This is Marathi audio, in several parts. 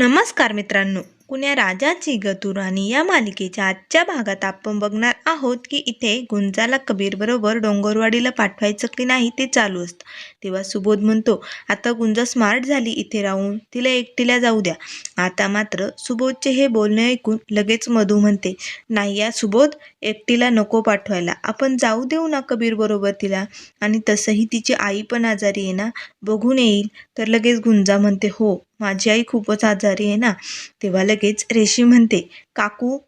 नमस्कार मित्रांनो. कुण्या राजाची गतुराणी या मालिकेच्या आजच्या भागात आपण बघणार आहोत की इथे गुंजाला कबीर बरोबर डोंगरवाडीला पाठवायचं की नाही ते चालू असतं. तेव्हा सुबोध म्हणतो आता गुंजा स्मार्ट झाली इथे राहून. तिला एकटीला जाऊ द्या. आता मात्र सुबोधचे हे बोलणे ऐकून लगेच मधू म्हणते नाही या सुबोध एकटीला नको पाठवायला. आपण जाऊ देऊ ना कबीर बरोबर तिला. आणि तसंही तिची आई पण आजारी आहे ना? बघून येईल. तर लगेच गुंजा म्हणते हो माझी आई खूपच आजारी आहे ना. तेव्हा लगेच लगेच रेशी म्हणते काकू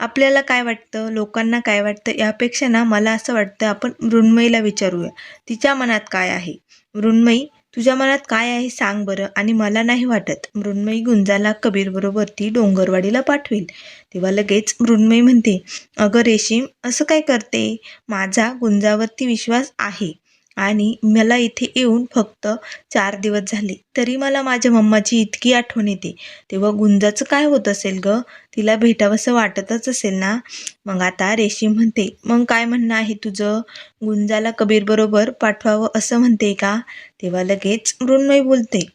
आपल्याला काय वाटतं? लोकांना काय वाटतं? यापेक्षा ना मला असं वाटतं आपण मृण्मयीला विचारूया. तिच्या मनात काय आहे? मृण्मयी तुझ्या मनात काय आहे सांग बरं आणि मला नाही वाटत मृण्मयी गुंजाला कबीरबरोबर ती डोंगरवाडीला पाठवेल. तेव्हा लगेच मृण्मयी म्हणते अगं रेशीम असं काय करते? माझा गुंजावरती विश्वास आहे. आणि मला इथे येऊन फक्त चार दिवस झाले. तरी मला माझ्या मम्माची इतकी आठवण येते. तेव्हा गुंजाचं काय होत असेल ग? तिला भेटावंसं वाटतच असेल ना? मग आता रेशीम म्हणते मग काय म्हणणं आहे तुझं? गुंजाला कबीरबरोबर पाठवावं असं म्हणते का? तेव्हा लगेच मृण्मयी बोलते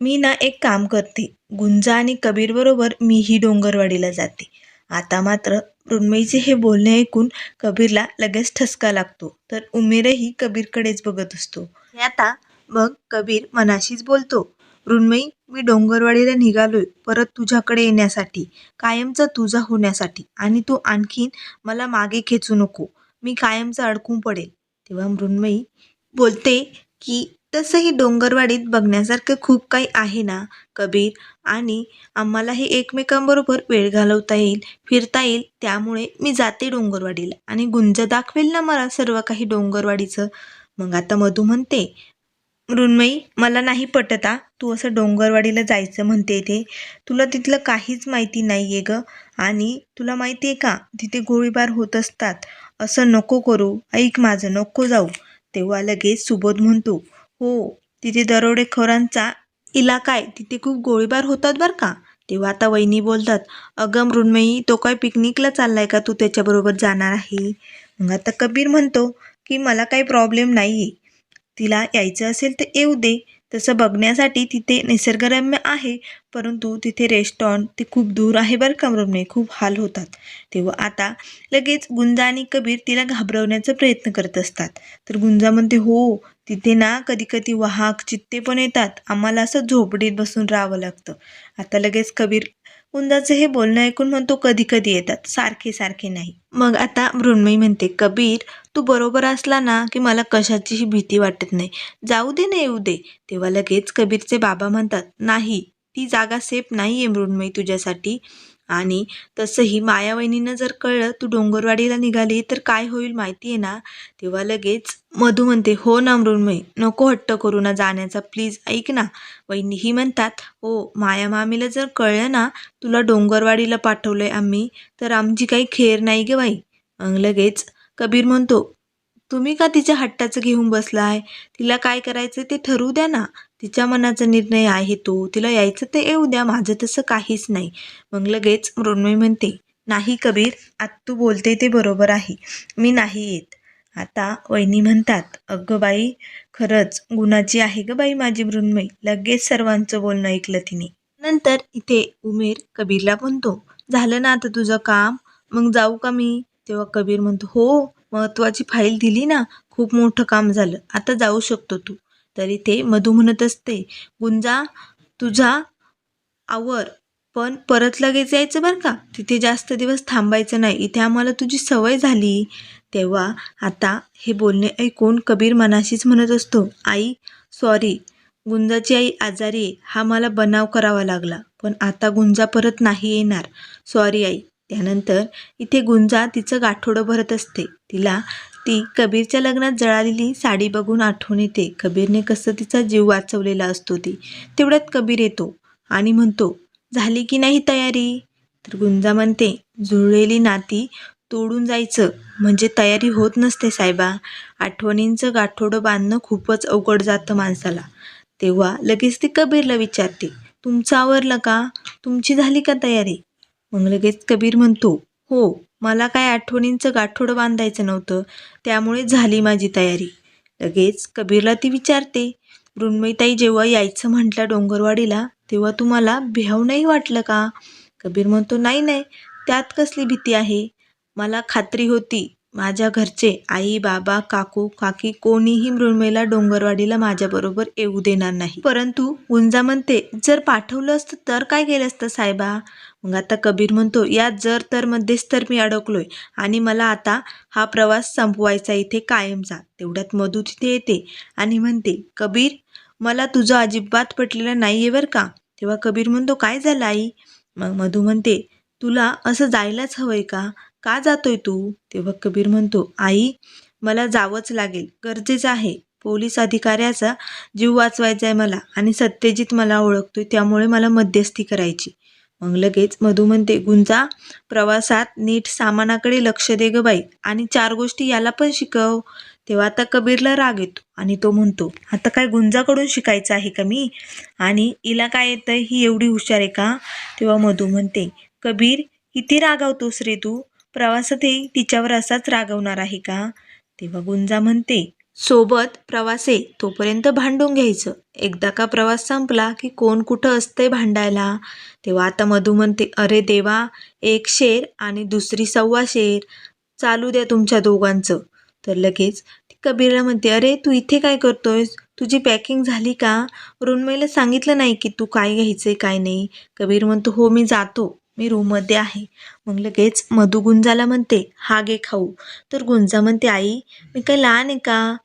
मी ना एक काम करते. गुंजा आणि कबीरबरोबर मीही डोंगरवाडीला जाते. आता मात्र मृण्मयीचे हे बोलणे ऐकून कबीरला लगेच ठसका लागतो. तर उमेरही कबीरकडेच बघत असतो. हे आता मग कबीर मनाशीच बोलतो मृण्मयी मी डोंगरवाडीला निघालोय परत तुझ्याकडे येण्यासाठी कायमचा तुझा होण्यासाठी आणि तू आणखीन मला मागे खेचू नको मी कायमचं अडकून पडेल. तेव्हा मृण्मयी बोलते की तसंही डोंगरवाडीत बघण्यासारखं खूप काही आहे ना? कबीर? आणि आम्हाला हे एकमेकांबरोबर वेळ घालवता येईल फिरता येईल त्यामुळे मी जाते डोंगरवाडीला. आणि गुंज दाखवेल ना मला सर्व काही डोंगरवाडीचं? मग आता मधू म्हणते मृण्मयी मला नाही पटता तू असं डोंगरवाडीला जायचं म्हणते इथे तुला तिथलं काहीच माहिती नाही आहे ग. आणि तुला माहिती आहे का तिथे गोळीबार होत असतात. असं नको करू. ऐक माझं नको जाऊ. तेव्हा लगेच सुबोध म्हणतो हो तिथे दरोडेखोरांचा इलाका आहे. तिथे खूप गोळीबार होतात बरं का? तेव्हा आता वहिनी बोलतात अगं मृण्मयी तो काय पिकनिकला चाललाय का? तू त्याच्याबरोबर जाणार आहे. मग आता कबीर म्हणतो की मला काही प्रॉब्लेम नाही आहे तिला यायचं असेल तर येऊ दे. तसं बघण्यासाठी तिथे निसर्गरम्य आहे परंतु तिथे रेस्टॉरंट ते खूप दूर आहे बरं का मृण्मयी? खूप हाल होतात. तेव्हा आता लगेच गुंजा आणि कबीर तिला घाबरवण्याचा प्रयत्न करत असतात. तर गुंजा म्हणते हो तिथे ना कधी कधी वाहक चित्ते पण येतात. आम्हाला असं झोपडीत बसून राहावं लागतं. आता लगेच कबीर उंदाचं हे बोलणं ऐकून म्हणतो कधी कधी येतात. सारखे सारखे नाही. मग आता मृण्मयी म्हणते कबीर तू बरोबर असला ना की मला कशाचीही भीती वाटत नाही. जाऊ दे ना येऊ दे. तेव्हा लगेच कबीरचे बाबा म्हणतात नाही ती जागा सेफ नाही आहे मृण्मयी तुझ्यासाठी. आणि तसंही मायावहिनीनं जर कळलं तू डोंगरवाडीला निघाली तर काय होईल माहिती आहे ना? तेव्हा लगेच मधू म्हणते हो ना मृण्मयी नको हट्ट करू ना जाण्याचा प्लीज ऐक ना. वहिनीही म्हणतात हो माया मामीला जर कळलं ना तुला डोंगरवाडीला पाठवलं आहे आम्ही तर आमची काही खेर नाही गे बाई. मग लगेच कबीर म्हणतो तुम्ही का तिच्या हट्टाचं घेऊन बसला आहे तिला काय करायचं ते ठरवू द्या ना. तिच्या मनाचा निर्णय आहे तो. तिला यायचं ते येऊ द्या माझं तसं काहीच नाही. मग लगेच मृण्मयी म्हणते नाही कबीर आत तू बोलते ते बरोबर आहे. मी नाही येत. आता वहिनी म्हणतात अगं बाई खरंच गुणाची आहे ग बाई माझी मृण्मयी. लगेच सर्वांचं बोलणं ऐकलं तिने. नंतर इथे उमेर कबीरला म्हणतो झालं ना आता तुझं काम? मग जाऊ का मी? तेव्हा कबीर म्हणतो हो महत्वाची फाईल दिली ना. खूप मोठं काम झालं. आता जाऊ शकतो तू. तरी ते मधू म्हणत असते गुंजा तुझा आवर पण परत लगेच यायचं बरं का? तिथे जास्त दिवस थांबायचं नाही. इथे आम्हाला तुझी सवय झाली. तेव्हा आता हे बोलणे ऐकून कबीर मनाशीच म्हणत असतो आई सॉरी गुंजाची आई आजारी आहे. हा मला बनाव करावा लागला. पण आता गुंजा परत नाही येणार. सॉरी आई. त्यानंतर इथे गुंजा तिचं गाठोडं भरत असते. तिला ती कबीरच्या लग्नात जळालेली साडी बघून आठवण येते. कबीरने कसं तिचा जीव वाचवलेला असतो ती. तेवढ्यात कबीर येतो आणि म्हणतो झाली की नाही तयारी? तर गुंजा म्हणते जुळलेली नाती तोडून जायचं म्हणजे तयारी होत नसते साहेबा आठवणींचं गाठोडं बांधणं खूपच अवघड जातं माणसाला. तेव्हा लगेच ती कबीरला विचारते तुमचं आवरलं का? तुमची झाली का तयारी? मग लगेच कबीर म्हणतो हो मला काय आठवणींचं गाठोडं बांधायचं नव्हतं. त्यामुळे झाली माझी तयारी. लगेच कबीरला ती विचारते मृण्मयीताई जेव्हा यायचं म्हटलं डोंगरवाडीला तेव्हा तुम्हाला भ्याव नाही वाटलं का? कबीर म्हणतो नाही नाही त्यात कसली भीती आहे? मला खात्री होती माझ्या घरचे आई बाबा काकू काकी कोणीही मृण्मयला डोंगरवाडीला माझ्याबरोबर येऊ देणार नाही. परंतु गुंजा म्हणते जर पाठवलं असतं तर काय केलं असतं साहेबा मग आता कबीर म्हणतो या जर तर मध्येच तर मी अडकलोय आणि मला आता हा प्रवास संपवायचा इथे कायमचा तेवढ्यात मधू तिथे येते आणि म्हणते कबीर मला तुझं अजिबात पटलेलं नाही आहे बरं का तेव्हा कबीर म्हणतो काय झालं आई मग मधू म्हणते तुला असं जायलाच हवंय का? का जातोय तू? तेव्हा कबीर म्हणतो आई मला जावंच लागेल. गरजेचं आहे. पोलीस अधिकाऱ्याचा जीव वाचवायचा आहे मला आणि सत्यजित मला ओळखतोय त्यामुळे मला मध्यस्थी करायची. मग लगेच मधू म्हणते गुंजा प्रवासात नीट सामानाकडे लक्ष दे ग बाई आणि चार गोष्टी याला पण शिकव. तेव्हा आता कबीरला राग येतो आणि तो म्हणतो आता काय गुंजाकडून शिकायचं आहे का मी? आणि हिला काय येतं ही एवढी हुशार आहे का? तेव्हा मधू म्हणते कबीर किती रागावतोस रे तू? प्रवासातही तिच्यावर असाच रागवणार आहे का? तेव्हा गुंजा म्हणते सोबत प्रवासे तोपर्यंत भांडून घ्यायचं. एकदा का प्रवास संपला की कोण कुठं असतंय भांडायला? तेव्हा आता मधू म्हणते अरे देवा एक शेर आणि दुसरी सव्वा शेर. चालू द्या तुमच्या दोघांचं. तर लगेच ती कबीरला म्हणते अरे तू इथे काय करतोयस? तुझी पॅकिंग झाली का? मृण्मयीला सांगितलं नाही की तू काय घ्यायचंय काय नाही. कबीर म्हणतो हो मी जातो. मी रूममध्ये आहे. मग लगेच मधू गुंजाला म्हणते हा घे खाऊ. तर गुंजा म्हणते आई मी काय लहान आहे का?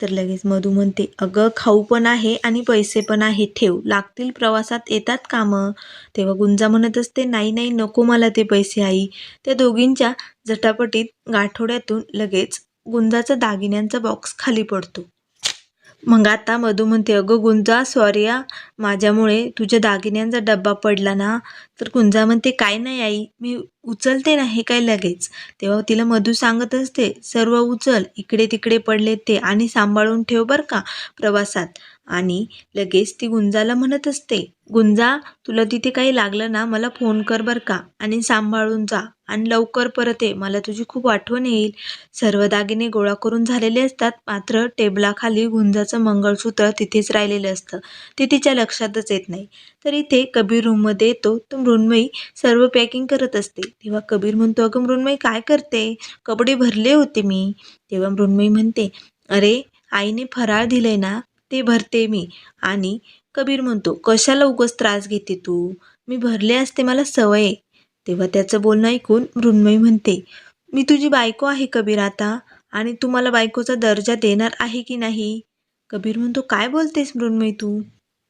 तर लगेच मधू म्हणते अगं खाऊ पण आहे आणि पैसे पण आहे ठेव. लागतील प्रवासात येतात कामं. तेव्हा गुंजा म्हणत असते नाही नाही नको मला ते पैसे आई. त्या दोघींच्या झटापटीत गाठोड्यातून लगेच गुंजाचा दागिन्यांचा बॉक्स खाली पडतो. मग आता मधू म्हणते अगं गुंजा सॉरी आ. माझ्यामुळे तुझ्या दागिन्यांचा डब्बा पडला ना. तर गुंजा म्हणते काय नाही आई मी उचलते ना हे काय लगेच. तेव्हा तिला मधू सांगत असते सर्व उचल इकडे तिकडे पडले ते आणि सांभाळून ठेव बरं का प्रवासात. आणि लगेच ती गुंजाला म्हणत असते गुंजा तुला तिथे काही लागलं ना मला फोन कर बरं का आणि सांभाळून जा. आणि लवकर परत ये. मला तुझी खूप आठवण येईल. सर्व दागिने गोळा करून झालेले असतात. मात्र टेबलाखाली गुंजाचं मंगळसूत्र तिथेच राहिलेलं असतं. ते तिच्या लक्षातच येत नाही. तर इथे कबीर रूममध्ये येतो. तर मृण्मयी सर्व पॅकिंग करत असते. तेव्हा कबीर म्हणतो अगं मृण्मयी काय करते? कपडे भरले होते मी. तेव्हा मृण्मयी म्हणते अरे आईने फराळ दिलंय ना ते भरते मी. आणि कबीर म्हणतो कशाला उगस त्रास घेते तू? मी भरले असते मला सवय आहे. तेव्हा त्याचं बोलणं ऐकून मृण्मयी म्हणते मी तुझी बायको आहे कबीर आता. आणि तू मला बायकोचा दर्जा देणार आहे की नाही? कबीर म्हणतो काय बोलतेस मृण्मयी तू?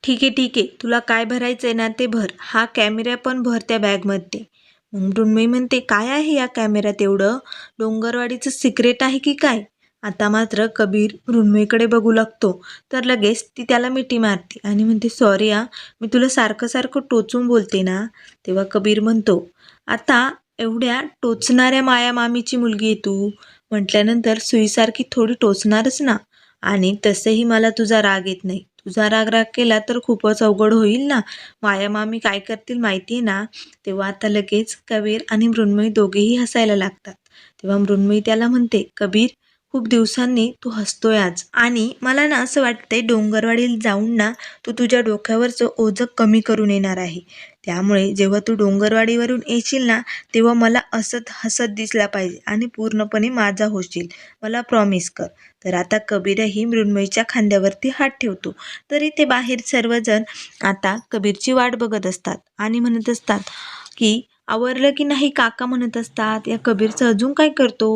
ठीक आहे ठीक आहे. तुला काय भरायचं आहे ना ते भर. हा कॅमेरा पण भर त्या बॅगमध्ये. मग मृण्मयी म्हणते काय आहे या कॅमेऱ्यात एवढं? डोंगरवाडीचं सिक्रेट आहे की काय? आता मात्र कबीर मृण्मयीकडे बघू लागतो. तर लगेच ती त्याला मिठी मारते आणि म्हणते सॉरी आ मी तुला सारखं सारखं टोचून बोलते ना. तेव्हा कबीर म्हणतो आता एवढ्या टोचणाऱ्या मायामामीची मुलगी आहे तू. म्हटल्यानंतर सुईसारखी थोडी टोचणारच ना. आणि तसंही मला तुझा राग येत नाही. तुझा राग राग केला तर खूपच अवघड होईल ना. मायामामी काय करतील माहिती आहे ना? तेव्हा आता लगेच कबीर आणि मृण्मयी दोघेही हसायला लागतात. तेव्हा मृण्मयी त्याला म्हणते कबीर खूप दिवसांनी तू हसतोय आज. आणि मला ना असं वाटतंय डोंगरवाडीला जाऊन ना तू तुझ्या डोक्यावरचं ओझं कमी करून येणार आहे. त्यामुळे जेव्हा तू डोंगरवाडीवरून येशील ना तेव्हा मला असत हसत दिसला पाहिजे आणि पूर्णपणे माझा होशील. मला प्रॉमिस कर. तर आता कबीरही मृण्मयीच्या खांद्यावरती हात ठेवतो. तरी ते बाहेर सर्वजण आता कबीरची वाट बघत असतात आणि म्हणत असतात की आवरलं की नाही काका म्हणत असतात या कबीरचं अजून काय करतो?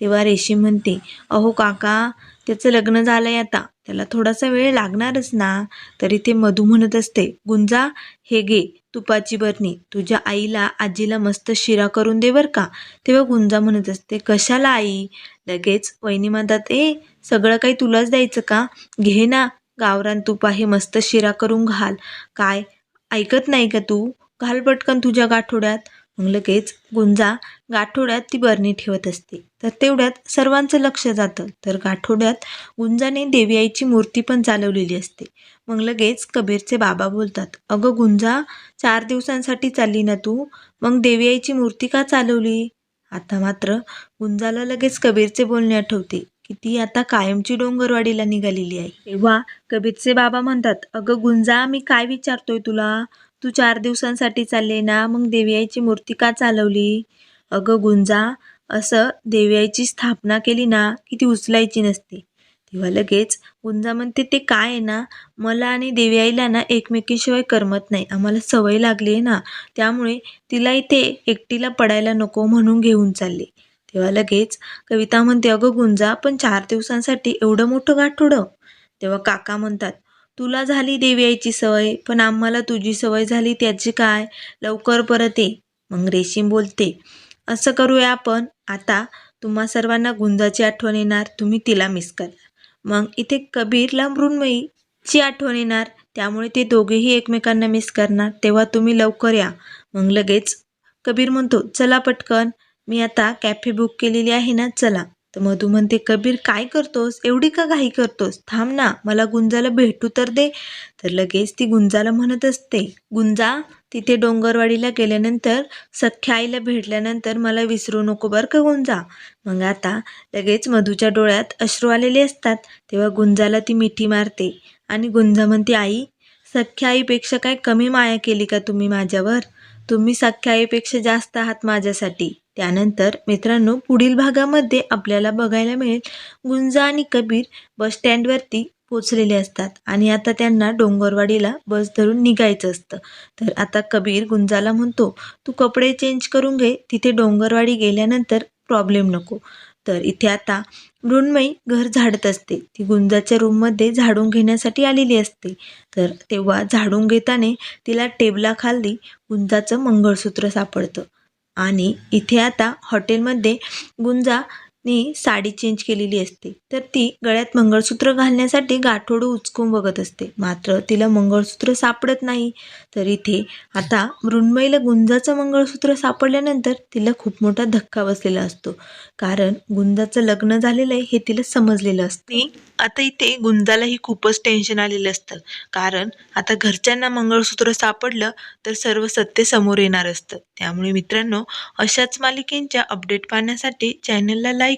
तेव्हा रेशीम म्हणते अहो काका त्याचं लग्न झालंय आता त्याला थोडासा वेळ लागणारच ना? तरी ते मधू म्हणत असते गुंजा हे घे तुपाची बरणी तुझ्या आईला आजीला मस्त शिरा करून दे बरं का? तेव्हा गुंजा म्हणत असते कशाला आई? लगेच वहिनी म्हणतात ए सगळं काही तुलाच द्यायचं का? घे ना गावरान तूप आहे मस्त शिरा करून घाल. काय? ऐकत नाही का तू? घाल पटकन तुझ्या गाठोड्यात. मग लगेच गुंजा गाठोड्यात ती बरणी ठेवत असते. तर तेवढ्यात सर्वांचं लक्ष जातं. तर गाठोड्यात गुंजाने देवी आईची मूर्ती पण चालवलेली असते. मग लगेच कबीरचे बाबा बोलतात अगं गुंजा चार दिवसांसाठी चालली ना तू? मग देवी आईची मूर्ती का चालवली? आता मात्र गुंजाला लगेच कबीरचे बोलणे आठवते की ती आता कायमची डोंगरवाडीला निघालेली आहे. तेव्हा कबीरचे बाबा म्हणतात अगं गुंजा मी काय विचारतोय तुला? तू चार दिवसांसाठी चालले ना मग देवीआईची मूर्ती का चालवली? अगं गुंजा असं देवीआईची स्थापना केली ना की ती उचलायची नसते. तेव्हा लगेच गुंजा म्हणते ते काय आहे ना मला आणि देवीआईला ना एकमेकीशिवाय करमत नाही. आम्हाला सवय लागली आहे ना त्यामुळे तिला इथे एकटीला पडायला नको म्हणून घेऊन चालले. तेव्हा लगेच कविता म्हणते अगं गुंजा पण चार दिवसांसाठी एवढं मोठं गाठोडं. तेव्हा काका म्हणतात तुला झाली देवीआईची सवय पण आम्हाला तुझी सवय झाली त्याची काय? लवकर परत ये मग रेशीम बोलते. असं करूया आपण. आता तुम्हा सर्वांना गुंजाची आठवण येणार तुम्ही तिला मिस करणार. मग इथे कबीरला मृण्मयीची आठवण येणार. त्यामुळे ते दोघेही एकमेकांना मिस करणार. तेव्हा तुम्ही लवकर या. मग लगेच कबीर म्हणतो चला पटकन. मी आता कॅफे बुक केलेली आहे ना चला. तर मधू म्हणते कबीर काय करतोस? एवढी का घाई करतोस? थांब ना मला गुंजाला भेटू तर दे. तर लगेच ती गुंजाला म्हणत असते गुंजा तिथे डोंगरवाडीला गेल्यानंतर सख्ख्या आईला भेटल्यानंतर मला विसरू नको बरं का गुंजा? मग आता लगेच मधूच्या डोळ्यात अश्रू आलेले असतात तेव्हा गुंजाला ती मिठी मारते आणि गुंजा म्हणते आई सख्ख्या आईपेक्षा काय कमी माया केली का तुम्ही माझ्यावर? तुम्ही सख्या आईपेक्षा जास्त आहात माझ्यासाठी. त्यानंतर मित्रांनो पुढील भागामध्ये आपल्याला बघायला मिळेल गुंजा आणि कबीर बस स्टँडवरती पोचलेले असतात आणि आता त्यांना डोंगरवाडीला बस धरून निघायचं असतं. तर आता कबीर गुंजाला म्हणतो तू कपडे चेंज करून घे तिथे डोंगरवाडी गेल्यानंतर प्रॉब्लेम नको. तर इथे आता मृण्मयी घर झाडत असते. ती गुंजाच्या रूममध्ये झाडून घेण्यासाठी आलेली असते. तर तेव्हा झाडून घेताना तिला टेबलाखाली गुंजाचं मंगळसूत्र सापडतं. आणि इथे आता हॉटेलमध्ये गुंजा ती साडी चेंज केलेली असते. तर ती गळ्यात मंगळसूत्र घालण्यासाठी गाठोडं उचकून बघत असते. मात्र तिला मंगळसूत्र सापडत नाही. तर इथे आता मृण्मयीला गुंजाचं मंगळसूत्र सापडल्यानंतर तिला खूप मोठा धक्का बसलेला असतो. कारण गुंजाचं लग्न झालेलं आहे हे तिला समजलेलं असते. आता इथे गुंजालाही खूपच टेन्शन आलेलं असतं. कारण आता घरच्यांना मंगळसूत्र सापडलं तर सर्व सत्य समोर येणार असतं. त्यामुळे मित्रांनो अशाच मालिकेंच्या अपडेट पाहण्यासाठी चॅनलला लाईक